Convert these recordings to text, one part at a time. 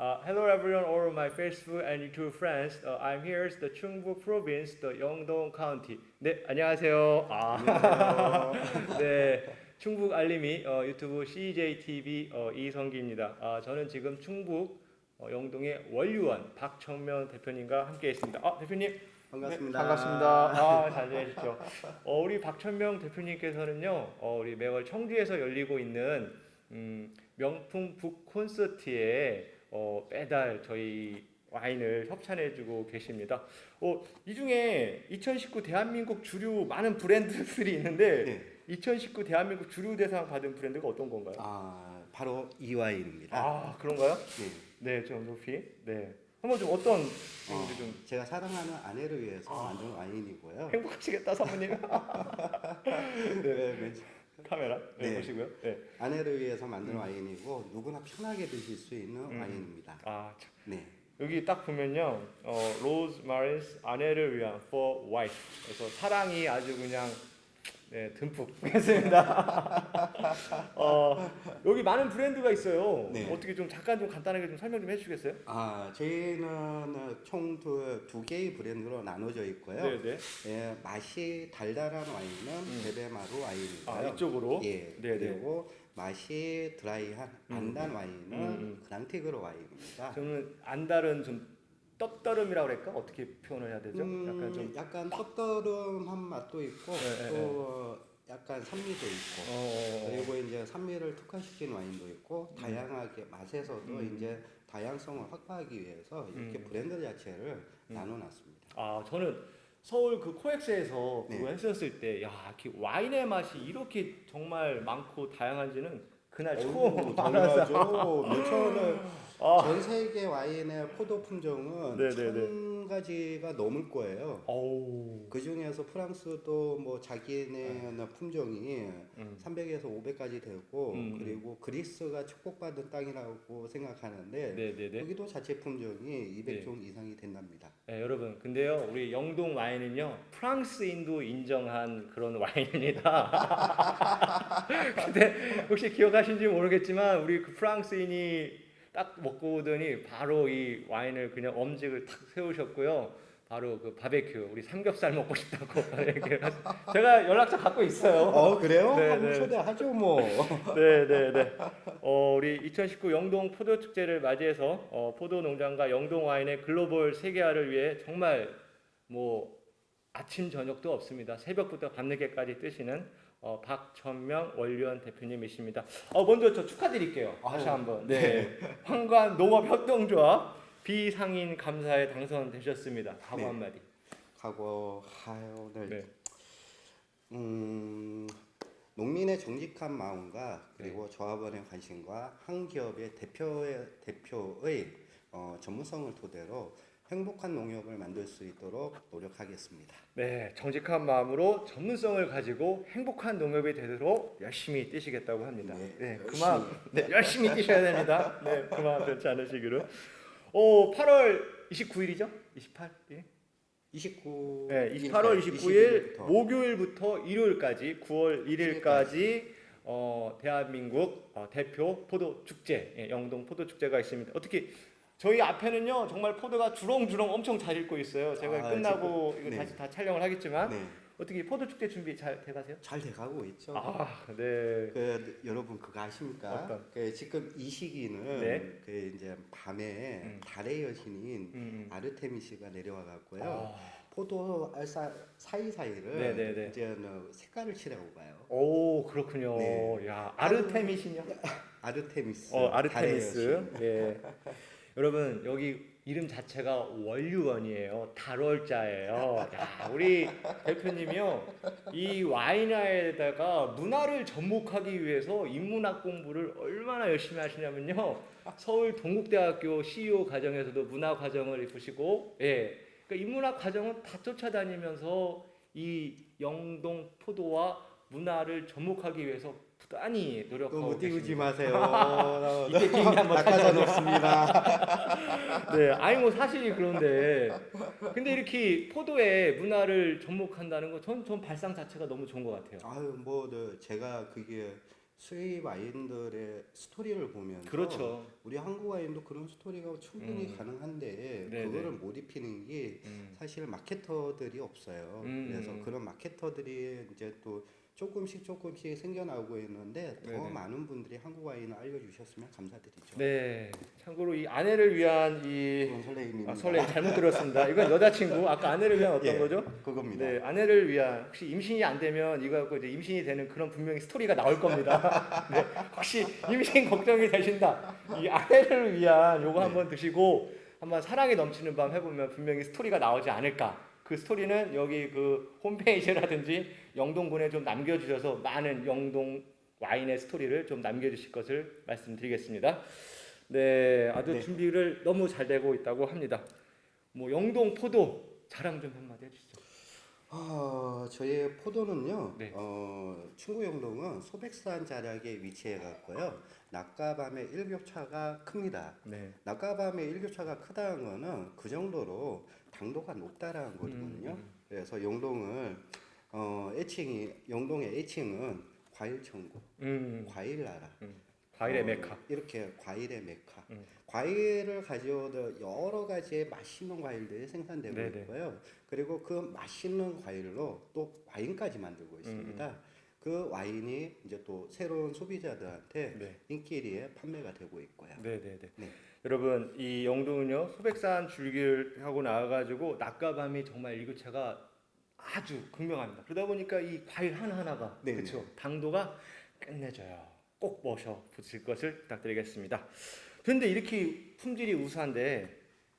Uh, hello everyone, all of my Facebook and YouTube friends. Uh, I'm here in the Chungbuk province, the Yeongdong County. 네, 안녕하세요. 아, 네, 충북 알림이 어, 유튜브 CJTV 어, 이성기입니다. 아, 저는 지금 충북 어, 영동의 원류원 박청면 대표님과 함께 있습니다. 아, 대표님 반갑습니다. 네, 반갑습니다. 아, 잘 지내십시오. 어, 우리 박천명 대표님께서는요, 어, 우리 매월 청주에서 열리고 있는 음, 명품 북 콘서트에 어, 매달 저희 와인을 협찬해주고 계십니다. 어, 이 중에 2019 대한민국 주류 많은 브랜드들이 있는데 네. 2019 대한민국 주류 대상 받은 브랜드가 어떤 건가요? 아 바로 이 와인입니다. 아, 그런가요? 네. 네, 좀 높이. 네, 한번 좀 어떤 브랜드 좀 제가 사랑하는 아내를 위해서 아. 만든 와인이고요. 행복하시겠다 사모님. 네, 네. 카메라 네, 네. 보시고요. 네. 아내를 위해서 만든 음. 와인이고 누구나 편하게 드실 수 있는 음. 와인입니다. 아 참. 네. 여기 딱 보면요, 어, 로즈 마린스 아내를 위한 for wife. 그래서 사랑이 아주 그냥 네, 듬뿍 있습니다. 어, 여기 많은 브랜드가 있어요. 네. 어떻게 좀 잠깐 좀 간단하게 좀 설명 좀 해주시겠어요? 아 저희는 총두 두 개의 브랜드로 나눠져 있고요. 네, 네. 예, 맛이 달달한 와인은 음. 베베마루 와인이고요. 아 이쪽으로. 예, 네, 네. 그리고 맛이 드라이한 음. 안단 와인은 음. 그랑티그로 와인입니다. 저는 안달은 좀 떡더름이라고 그럴까? 어떻게 표현을 해야 되죠? 음, 약간 좀 약간 떡더름한 맛도 있고 네, 네, 또 약간 산미도 있고 어, 어, 어. 그리고 이제 산미를 특화시킨 와인도 있고 다양하게 맛에서도 음. 이제 다양성을 확보하기 위해서 이렇게 음. 브랜드 자체를 음. 나눠놨습니다. 아 저는 서울 그 코엑스에서 네. 그거 했었을 때, 야 이렇게 와인의 맛이 이렇게 정말 많고 다양한지는 그날 처음 알았어요. 몇천 원을 아, 전 세계 와인의 포도 품종은 네, 네, 네. 천 가지가 넘을 거예요. 어우, 그 중에서 프랑스도 뭐 자기네 품종이 음. 300에서 500까지 되고 음, 그리고 그리스가 축복받은 땅이라고 생각하는데 네네네. 여기도 자체 품종이 200종 이상이 된답니다. 네, 여러분, 근데요, 우리 영동 와인은요, 프랑스인도 인정한 그런 와인입니다. 근데 혹시 기억하신지 모르겠지만, 우리 그 프랑스인이 딱 먹고 오더니 바로 이 와인을 그냥 엄직을 탁 세우셨고요. 바로 그 바베큐, 우리 삼겹살 먹고 싶다고 제가 연락처 갖고 있어요. 어 그래요? 네, 한번 네. 초대하죠 뭐. 네, 네, 네. 어, 우리 2019 영동 포도 축제를 맞이해서 어, 포도 농장과 영동 와인의 글로벌 세계화를 위해 정말 뭐 아침 저녁도 없습니다. 새벽부터 밤늦게까지 뜨시는 어, 박천명 원류원 대표님이십니다. 어, 먼저 저 축하드릴게요. 다시 한번. 네. 황관 농업 협동조합 비상인 감사에 당선되셨습니다. 각오 네. 한마디. 하요 오늘 네. 음, 농민의 정직한 마음과 그리고 네. 조합원의 관심과 한 기업의 대표의 대표의 어, 전문성을 토대로 행복한 농협을 만들 수 있도록 노력하겠습니다. 네, 정직한 마음으로 전문성을 가지고 행복한 농업이 되도록 열심히 뛰시겠다고 합니다. 네, 네, 열심히. 그만 네, 열심히 뛰셔야 됩니다. 네, 그만 그렇지 않으시기로. 오, 8월 29일이죠? 28일? 29 네, 28월 29일 20일부터. 목요일부터 일요일까지 9월 1일까지 어, 대한민국 어, 대표 포도 축제 예, 영동 포도 축제가 있습니다. 어떻게 저희 앞에는요 정말 포도가 주렁주렁 엄청 잘 익고 있어요. 제가 아, 끝나고 지금, 이거 네. 다시 다 촬영을 하겠지만 네, 어떻게 포도 축제 준비 잘 돼가세요? 잘 돼가고 있죠. 아, 네. 그 여러분 그거 아십니까? 어떤? 그 지금 이 시기는 네. 그 이제 밤에 음. 달의 여신인 음, 음. 아르테미스가 내려와 갖고요. 아, 포도 알사 사이 사이를 네네네. 이제 어, 색깔을 칠하고 가요. 오 그렇군요. 네. 야 아르테미시냐? 아르테미스. 어 아르테미스. 여신. 예. 여러분 여기 이름 자체가 원류원이에요. 달월자예요. 야 우리 대표님이요 이 와인화에다가 문화를 접목하기 위해서 인문학 공부를 얼마나 열심히 하시냐면요 서울 동국대학교 CEO 과정에서도 문화 과정을 보시고 예. 그러니까 인문학 과정은 다 쫓아다니면서 이 영동 포도와 문화를 접목하기 위해서 부단히 노력하고 너무 띄우지 계십니다. 마세요. 이때 한번 낙하산 타자. 없습니다. 네, 아니 뭐 사실이 그런데 근데 이렇게 포도의 문화를 접목한다는 거 전 전 발상 자체가 너무 좋은 것 같아요. 아유 뭐 네, 제가 그게 수입 와인들의 스토리를 보면서 그렇죠. 우리 한국 와인도 그런 스토리가 충분히 음. 가능한데 네, 그거를 네. 못 입히는 게 음. 사실 마케터들이 없어요. 음. 그래서 그런 마케터들이 이제 또 조금씩 조금씩 생겨나고 있는데 더 네네. 많은 분들이 한국 와인을 알려주셨으면 감사드리죠. 네. 참고로 이 아내를 위한 이 설레임입니다. 아, 설레 잘못 들었습니다. 이건 여자친구 아까 아내를 위한 어떤 예, 거죠? 그겁니다. 네, 아내를 위한 혹시 임신이 안 되면 이거 갖고 이제 임신이 되는 그런 분명히 스토리가 나올 겁니다. 네, 혹시 임신 걱정이 되신다. 이 아내를 위한 요거 네. 한번 드시고 한번 사랑이 넘치는 밤 해보면 분명히 스토리가 나오지 않을까. 그 스토리는 여기 그 홈페이지라든지 영동군에 좀 남겨주셔서 많은 영동 와인의 스토리를 좀 남겨주실 것을 말씀드리겠습니다. 네, 아주 네. 준비를 너무 잘 되고 있다고 합니다. 뭐 영동 포도 자랑 좀 한마디 해주시죠. 아, 저희 포도는요. 네. 어, 충구 영동은 소백산 자락에 위치해 갖고요. 낮과 밤의 일교차가 큽니다. 네. 낮과 밤의 일교차가 크다는 거는 그 정도로 당도가 높다라는 거거든요. 음, 그래서 영동을 어, 애칭이 영동의 애칭은 과일 천국, 음, 과일 나라. 과일의 어, 메카. 이렇게 과일의 메카. 음. 과일을 가져오던 여러 가지의 맛있는 과일들이 생산되고 네네. 있고요. 그리고 그 맛있는 과일로 또 와인까지 만들고 음, 있습니다. 그 와인이 이제 또 새로운 소비자들한테 네. 인기리에 판매가 되고 있고요. 네, 네, 네. 네. 여러분 이 영동은요 소백산 줄기를 하고 나와가지고 낮과 밤이 정말 일교차가 아주 극명합니다. 그러다 보니까 이 과일 하나 하나가 네네. 그렇죠 당도가 끝내줘요. 꼭 모셔 보실 것을 부탁드리겠습니다. 그런데 이렇게 품질이 우수한데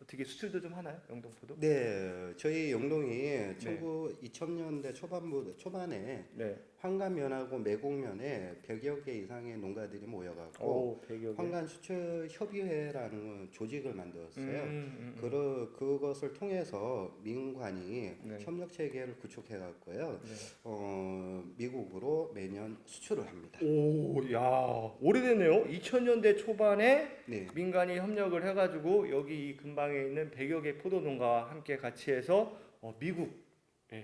어떻게 수출도 좀 하나요 영동포도? 네, 저희 영동이 19, 2000년대 초반부 초반에 네. 황간면하고 매곡면에 100여 개 이상의 농가들이 모여갖고. 황간 수출 협의회라는 조직을 만들었어요. 음, 음, 음. 그 그것을 통해서 민관이 네. 협력 체계를 구축해 갖고요. 네. 어, 미국으로 매년 수출을 합니다. 오, 야 오래됐네요. 2000년대 초반에 네. 민간이 협력을 해가지고 여기 이 근방에 있는 100여 개 포도 농가와 함께 같이 해서 어, 미국에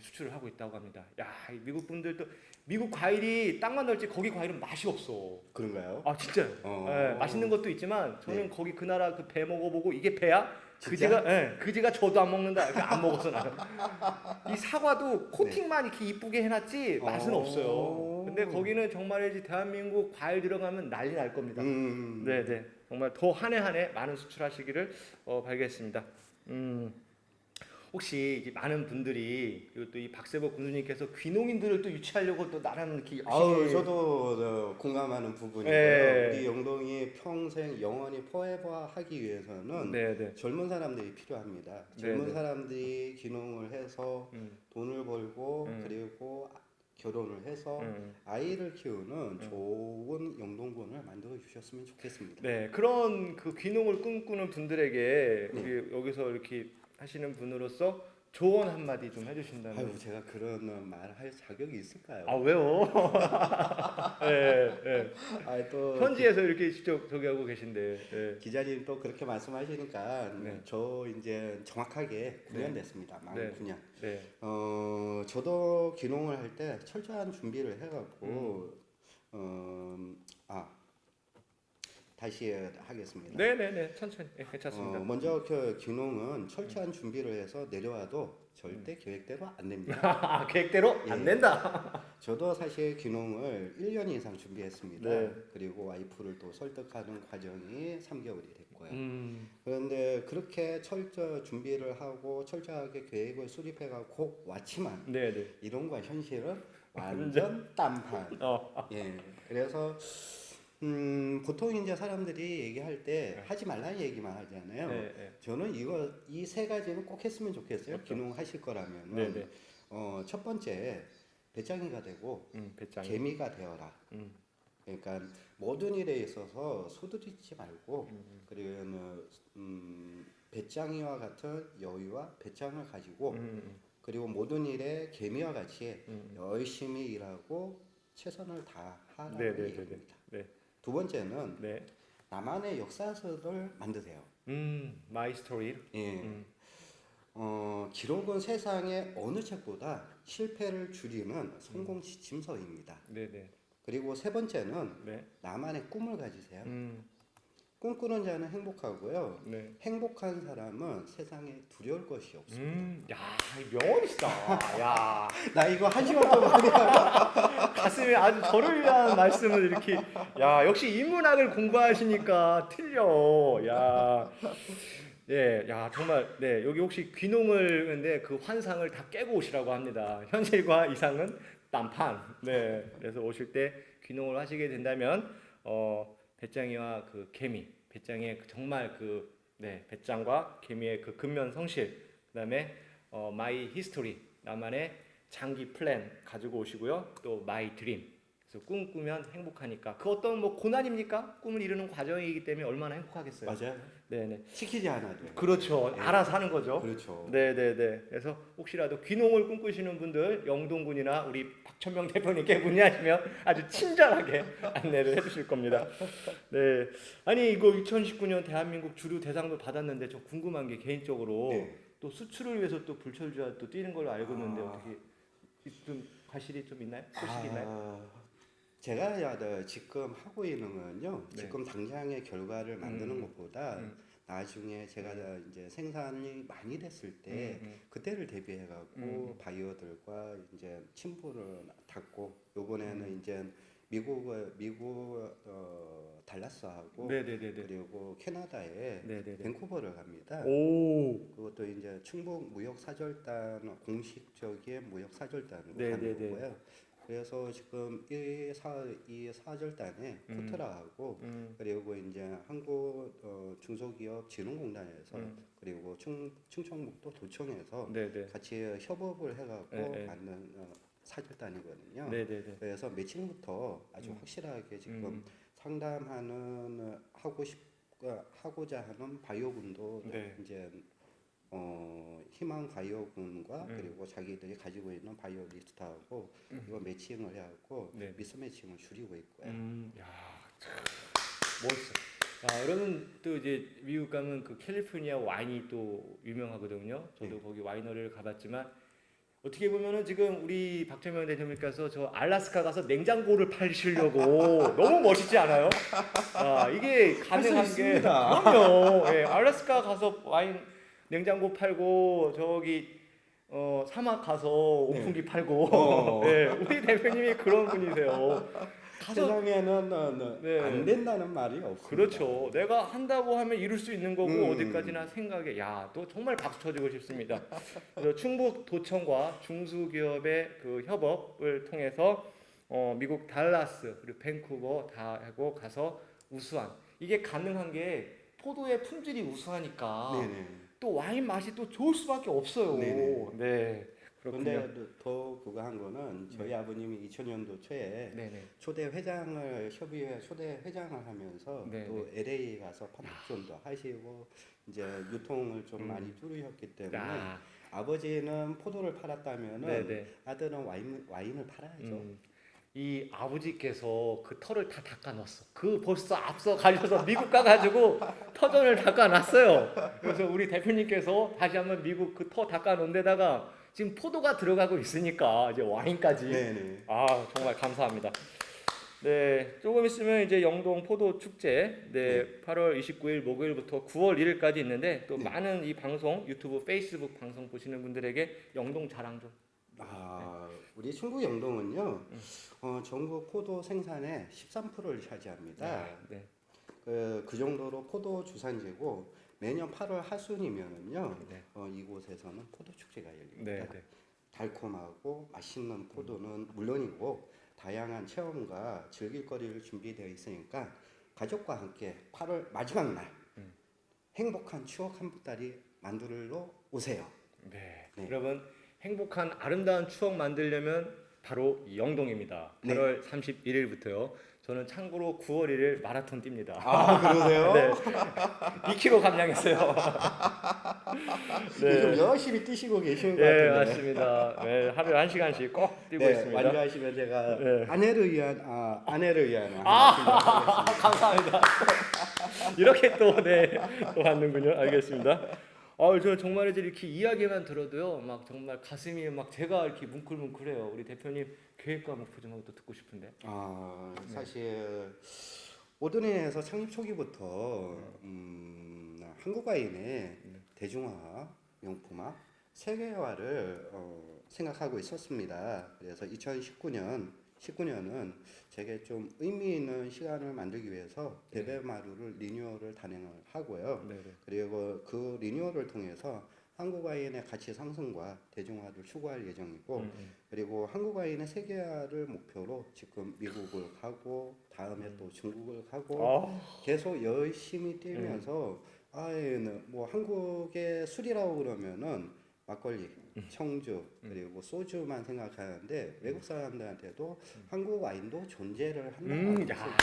수출을 하고 있다고 합니다. 야, 이 미국 분들도 미국 과일이 땅만 넓지 거기 과일은 맛이 없어. 그런가요? 아 진짜요. 어. 예, 맛있는 것도 있지만 저는 네. 거기 그 나라 그 배 먹어보고 이게 배야? 진짜? 그지가 예, 그지가 저도 안 먹는다. 그러니까 안 먹었어 나는. 이 사과도 코팅만 이렇게 이쁘게 해놨지 맛은 어. 없어요. 근데 거기는 정말이지 대한민국 과일 들어가면 난리 날 겁니다. 음. 네, 네. 정말 더 한 해 한 해 많은 수출하시기를 어, 바라겠습니다. 음. 혹시 이제 많은 분들이 그리고 또 이 박세복 군수님께서 귀농인들을 또 유치하려고 또 나름 이렇게 열심히 아우 저도 어, 공감하는 부분이고요. 네. 우리 영동이 평생 영원히 포에버 하기 위해서는 네, 네. 젊은 사람들이 필요합니다. 젊은 네. 사람들이 귀농을 해서 음. 돈을 벌고 음. 그리고 결혼을 해서 음. 아이를 키우는 좋은 영동군을 만들어 주셨으면 좋겠습니다. 네, 그런 그 귀농을 꿈꾸는 분들에게 네. 우리 여기서 이렇게 하시는 분으로서 조언 한 마디 좀 해주신다면. 아유 제가 그런 말 할 자격이 있을까요? 아 왜요? 네, 네. 아, 또 현지에서 이렇게 직접 저기 하고 계신데. 네. 기자님 또 그렇게 말씀하시니까 네. 저 이제 정확하게 9년 됐습니다. 만 네. 9년. 네. 어 저도 귀농을 할 때 철저한 준비를 해갖고 음. 어아 다시 하겠습니다. 네, 네, 네. 천천히. 네, 괜찮습니다. 어, 먼저 그 귀농은 철저한 준비를 해서 내려와도 절대 음. 계획대로 안 됩니다. 아, 계획대로 안 예. 된다. 저도 사실 귀농을 1년 이상 준비했습니다. 네. 그리고 와이프를 또 설득하는 과정이 3개월이 됐고요. 음. 그런데 그렇게 철저 준비를 하고 철저하게 계획을 수립해가고 왔지만 네, 네. 이론과 현실은 완전 딴판. 어. 예. 그래서 음, 보통 이제 사람들이 얘기할 때 하지 말라는 얘기만 하잖아요. 네, 네. 저는 이거 이 세 가지는 꼭 했으면 좋겠어요. 그렇죠. 귀농하실 거라면. 네, 네. 어, 첫 번째 배짱이가 되고 음, 배짱. 개미가 되어라. 음. 그러니까 모든 일에 있어서 소두리지 말고 음. 그리고 음, 배짱이와 같은 여유와 배짱을 가지고 음. 그리고 모든 일에 개미와 같이 음. 열심히 일하고 최선을 다하라는 네, 네, 네, 네. 얘기입니다. 네. 두 번째는 네. 나만의 역사서를 만드세요. 음, 마이 스토리. 예. 음. 어, 기록은 세상의 어느 책보다 실패를 줄이는 성공 지침서입니다. 네, 네. 그리고 세 번째는 네. 나만의 꿈을 가지세요. 음. 꿈꾸는 자는 행복하고요. 네. 행복한 사람은 세상에 두려울 것이 없습니다. 음. 야, 명언이시다. 야. 나 이거 한 시간 동안? 가슴에 아주 저를 위한 말씀을 이렇게 야 역시 인문학을 공부하시니까 틀려 야 예, 야 정말 네 여기 혹시 귀농을 근데 그 환상을 다 깨고 오시라고 합니다. 현실과 이상은 딴판. 네, 그래서 오실 때 귀농을 하시게 된다면 어 배짱이와 그 개미, 배짱의 그 정말 그 네, 배짱과 개미의 그 근면 성실, 그다음에 어 마이 히스토리 나만의 장기 플랜 가지고 오시고요. 또 마이 드림. 그래서 꿈 꾸면 행복하니까 그 어떤 뭐 고난입니까? 꿈을 이루는 과정이기 때문에 얼마나 행복하겠어요. 맞아요. 네네. 시키지 않아도. 그렇죠. 네. 알아서 하는 거죠. 그렇죠. 네네네. 그래서 혹시라도 귀농을 꿈꾸시는 분들 영동군이나 우리 박천명 대표님께 문의하시면 아주 친절하게 안내를 해주실 겁니다. 네. 아니 이거 2019년 대한민국 주류 대상도 받았는데 저 궁금한 게 개인적으로 네. 또 수출을 위해서 또 불철주야 또 뛰는 걸로 알고 있는데 아. 어떻게 좀 과실이 좀 있나요? 소식이 있나요? 아, 제가 지금 하고 있는 건요. 네. 지금 당장의 결과를 만드는 음. 것보다 음. 나중에 제가 이제 생산이 많이 됐을 때 음, 음. 그때를 대비해 갖고 음. 바이어들과 이제 친분을 닫고 요번에는 음. 이제 미국 미국 어, 달라스하고 네네네네. 그리고 캐나다에 네네네. 밴쿠버를 갑니다. 오. 그것도 이제 충북 무역 사절단 공식적인 무역 사절단으로 네, 가는. 거고요. 그래서 지금 이사이 사절단에 음. 코트라하고 음. 그리고 이제 한국 어, 중소기업 진흥공단에서 음. 그리고 충 충청북도 도청에서 네네. 같이 협업을 해갖고 네, 네. 만든 어, 사절단이거든요. 네네네. 그래서 매칭부터 아주 음. 확실하게 지금 음. 상담하는 어, 하고 싶 어, 하고자 하는 바이오군도 네. 이제 어, 희망 바이오군과 음. 그리고 자기들이 가지고 있는 바이오 리스트하고 이거 매칭을 해갖고 네. 미스 매칭을 줄이고 있고요. 음, 야, 참 멋있어. 야, 여러분 또 이제 미국 가면 그 캘리포니아 와인이 또 유명하거든요. 저도 네. 거기 와이너리를 가봤지만 어떻게 보면은 지금 우리 박재명 대표님께서 저 알라스카 가서 냉장고를 팔시려고 너무 멋있지 않아요? 아, 이게 가능한 게. 그럼요. 예, 알라스카 가서 와인 냉장고 팔고 저기 어 사막 가서 오픈기 팔고 어. 예, 우리 대표님이 그런 분이세요. 가서 세상에는 어, 어, 네. 안 된다는 말이 없습니다. 그렇죠. 내가 한다고 하면 이룰 수 있는 거고 음. 어디까지나 생각에 야, 또 정말 박수 쳐주고 싶습니다. 그래서 충북 도청과 중소기업의 그 협업을 통해서 어, 미국 달라스 그리고 밴쿠버 다 하고 가서 우수한 이게 가능한 게 포도의 품질이 우수하니까 네네. 또 와인 맛이 또 좋을 수밖에 없어요. 네네. 네. 그렇군요. 네. 그런데 더 그거 한 거는 저희 아버님이 2000년도 초에 네네. 초대 회장을 협의회 초대 회장을 하면서 네, 또 LA 가서 판촉전도 하시고 이제 유통을 좀 음. 많이 줄이셨기 때문에 야, 아버지는 포도를 팔았다면은 네네. 아들은 와인 와인을 팔아야죠. 음, 이 아버지께서 그 털을 다 닦아놨어. 그 벌써 앞서 가셔서 미국 가가지고 터전을 닦아놨어요. 그래서 우리 대표님께서 다시 한번 미국 그 터 닦아놓은 데다가 지금 포도가 들어가고 있으니까 이제 와인까지. 네네. 아 정말 감사합니다. 네, 조금 있으면 이제 영동 포도 축제 네, 8월 29일 목요일부터 9월 1일까지 있는데 또 네. 많은 이 방송 유튜브, 페이스북 방송 보시는 분들에게 영동 자랑 좀. 아 우리 충북 영동은요 음. 어, 전국 포도 생산의 13%를 차지합니다. 네. 그, 그 정도로 포도 주산지고 매년 8월 하순이면은요 네. 어, 이곳에서는 포도 축제가 열립니다. 네. 네. 달콤하고 맛있는 포도는 물론이고 다양한 체험과 즐길거리를 준비되어 있으니까 가족과 함께 8월 마지막 날 음. 행복한 추억 한 보따리 만들러 오세요. 네. 네. 여러분 행복한 아름다운 추억 만들려면 바로 영동입니다. 네. 8월 31일부터요. 저는 참고로 9월 1일 마라톤 뜁니다. 아 그러세요? 네. 2kg 감량했어요. 요즘 열심히 뛰시고 계시는 것 네, 같은데. 맞습니다. 네, 하루에 한 시간씩 꼭 뛰고 네, 있습니다. 완주하시면 제가 네. 아내를 위한 아, 아내를 위한 아, 감사합니다. 이렇게 또 네, 또 하는군요. 알겠습니다. 아, 저 정말 이제 이렇게 이야기만 들어도요, 막 정말 가슴이 막 제가 이렇게 뭉클뭉클해요. 우리 대표님 계획과 목표 좀 한번 또 듣고 싶은데. 아 네. 사실 오드네에서 창립 초기부터 음, 한국 와인의 네. 대중화, 명품화, 세계화를 어, 생각하고 있었습니다. 그래서 2019년 19년은 제게 좀 의미 있는 시간을 만들기 위해서 네. 베베마루를 리뉴얼을 단행을 하고요. 네, 네. 그리고 그 리뉴얼을 통해서 한국 와인의 가치 상승과 대중화를 추구할 예정이고 음, 음. 그리고 한국 와인의 세계화를 목표로 지금 미국을 가고 다음에 또 중국을 가고 아, 계속 열심히 뛰면서 아예는 뭐 한국의 술이라고 그러면은 막걸리, 청주 그리고 소주만 생각하는데 외국 사람들한테도 한국 와인도 존재를 한다는 음, 것을 야.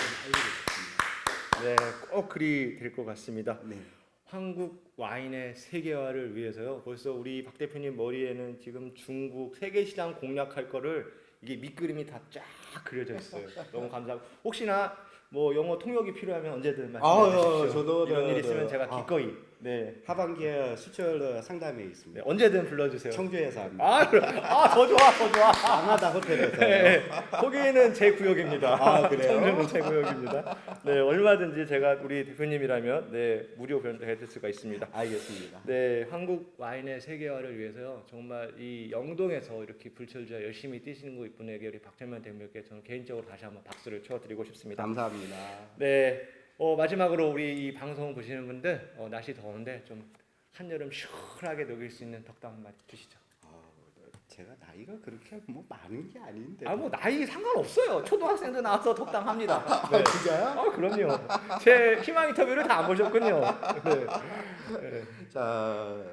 네, 꼭 그리 될 것 같습니다. 네. 한국 와인의 세계화를 위해서요. 벌써 우리 박 대표님 머리에는 지금 중국 세계 시장 공략할 거를 이게 밑그림이 다 쫙 그려져 있어요. 너무 감사하고 혹시나 뭐 영어 통역이 필요하면 언제든 말씀해 아유, 주십시오. 저도 이런 네, 일 있으면 네. 제가 아. 기꺼이 네, 하반기에 수출 상담에 네 있습니다. 언제든 불러주세요. 청주에서 합니다. 아, 그래. 아, 더 좋아, 더 좋아. 강하다 호텔에서. 네, 거기는 제 구역입니다. 아, 그래요? 청주는 제 구역입니다. 네, 얼마든지 제가 우리 대표님이라면 네 무료 변호해줄 수가 있습니다. 알겠습니다. 네, 한국 와인의 세계화를 위해서요. 정말 이 영동에서 이렇게 불철주야 열심히 뛰시는 거 이분에게 우리 박철면 대표님께 저는 개인적으로 다시 한번 박수를 쳐드리고 싶습니다. 감사합니다. 네, 어, 마지막으로 우리 이 방송 보시는 분들 어, 날씨 더운데 좀 한여름 시원하게 녹일 수 있는 덕담 한마디 주시죠. 아, 제가 나이가 그렇게 뭐 많은 게 아닌데. 아 뭐 나이 상관없어요. 초등학생도 나와서 덕담합니다. 네. 아, 진짜요? 아 그럼요. 제 희망 인터뷰를 다 안 보셨군요. 네. 네. 자,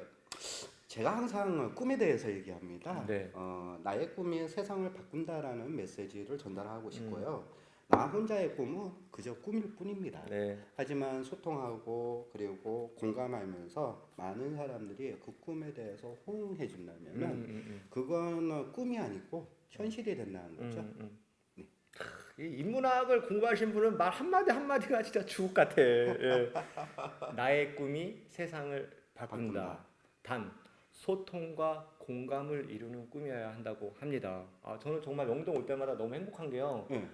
제가 항상 꿈에 대해서 얘기합니다. 네. 어, 나의 꿈이 세상을 바꾼다라는 메시지를 전달하고 음. 싶고요. 나 혼자의 꿈은 그저 꿈일 뿐입니다. 네. 하지만 소통하고 그리고 공감하면서 많은 사람들이 그 꿈에 대해서 호응해 음, 준다면 음, 음. 그거는 꿈이 아니고 현실이 된다는 거죠. 음, 음. 크, 이 인문학을 공부하신 분은 말 한마디 한마디가 진짜 주옥 같아. 예. 나의 꿈이 세상을 바꾼다. 바꾼다. 단 소통과 공감을 이루는 꿈이어야 한다고 합니다. 아, 저는 정말 영동 올 때마다 너무 행복한 게요. 네.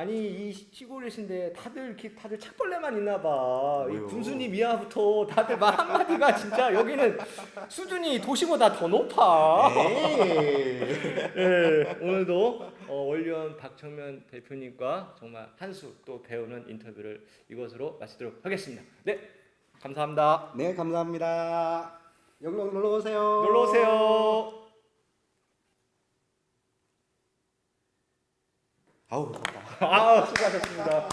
아니 이 시골이신데 다들 이렇게 다들 착벌레만 있나 봐. 이? 군수님 이하부터 다들 말 한마디가 진짜 여기는 수준이 도시보다 더 높아. 에이. 예, 오늘도 어, 원료원 박청면 대표님과 정말 한 수 또 배우는 인터뷰를 이것으로 마치도록 하겠습니다. 네, 감사합니다. 네, 감사합니다. 영동 놀러 오세요. 놀러 오세요. 아우. 아, 수고하셨습니다.